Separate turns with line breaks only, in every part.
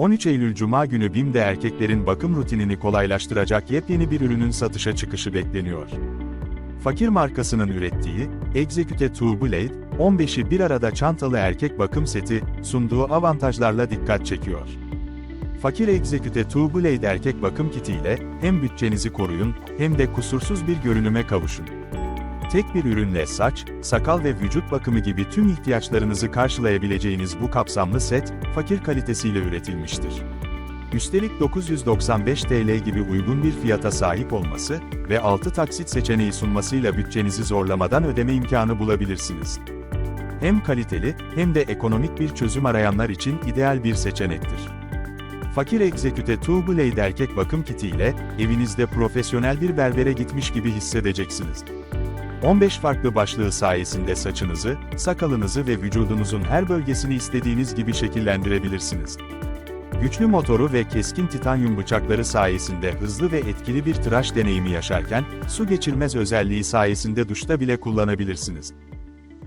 13 Eylül Cuma günü BİM'de erkeklerin bakım rutinini kolaylaştıracak yepyeni bir ürünün satışa çıkışı bekleniyor. Fakir markasının ürettiği, Execute Two Blade, 15'i bir arada çantalı erkek bakım seti, sunduğu avantajlarla dikkat çekiyor. Fakir Execute Two Blade erkek bakım kiti ile hem bütçenizi koruyun hem de kusursuz bir görünüme kavuşun. Tek bir ürünle saç, sakal ve vücut bakımı gibi tüm ihtiyaçlarınızı karşılayabileceğiniz bu kapsamlı set, fakir kalitesiyle üretilmiştir. Üstelik 995 TL gibi uygun bir fiyata sahip olması ve 6 taksit seçeneği sunmasıyla bütçenizi zorlamadan ödeme imkanı bulabilirsiniz. Hem kaliteli hem de ekonomik bir çözüm arayanlar için ideal bir seçenektir. Fakir Execute Two Blade erkek bakım kiti ile evinizde profesyonel bir berbere gitmiş gibi hissedeceksiniz. 15 farklı başlığı sayesinde saçınızı, sakalınızı ve vücudunuzun her bölgesini istediğiniz gibi şekillendirebilirsiniz. Güçlü motoru ve keskin titanyum bıçakları sayesinde hızlı ve etkili bir tıraş deneyimi yaşarken, su geçirmez özelliği sayesinde duşta bile kullanabilirsiniz.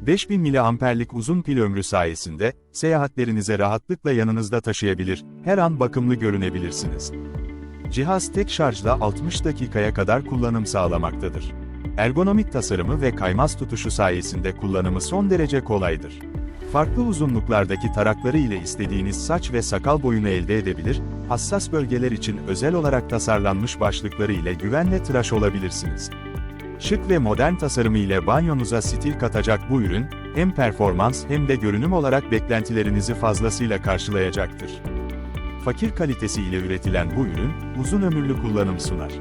5000 miliamperlik uzun pil ömrü sayesinde, seyahatlerinize rahatlıkla yanınızda taşıyabilir, her an bakımlı görünebilirsiniz. Cihaz tek şarjla 60 dakikaya kadar kullanım sağlamaktadır. Ergonomik tasarımı ve kaymaz tutuşu sayesinde kullanımı son derece kolaydır. Farklı uzunluklardaki tarakları ile istediğiniz saç ve sakal boyunu elde edebilir, hassas bölgeler için özel olarak tasarlanmış başlıkları ile güvenle tıraş olabilirsiniz. Şık ve modern tasarımı ile banyonuza stil katacak bu ürün, hem performans hem de görünüm olarak beklentilerinizi fazlasıyla karşılayacaktır. Fakir kalitesi ile üretilen bu ürün, uzun ömürlü kullanım sunar.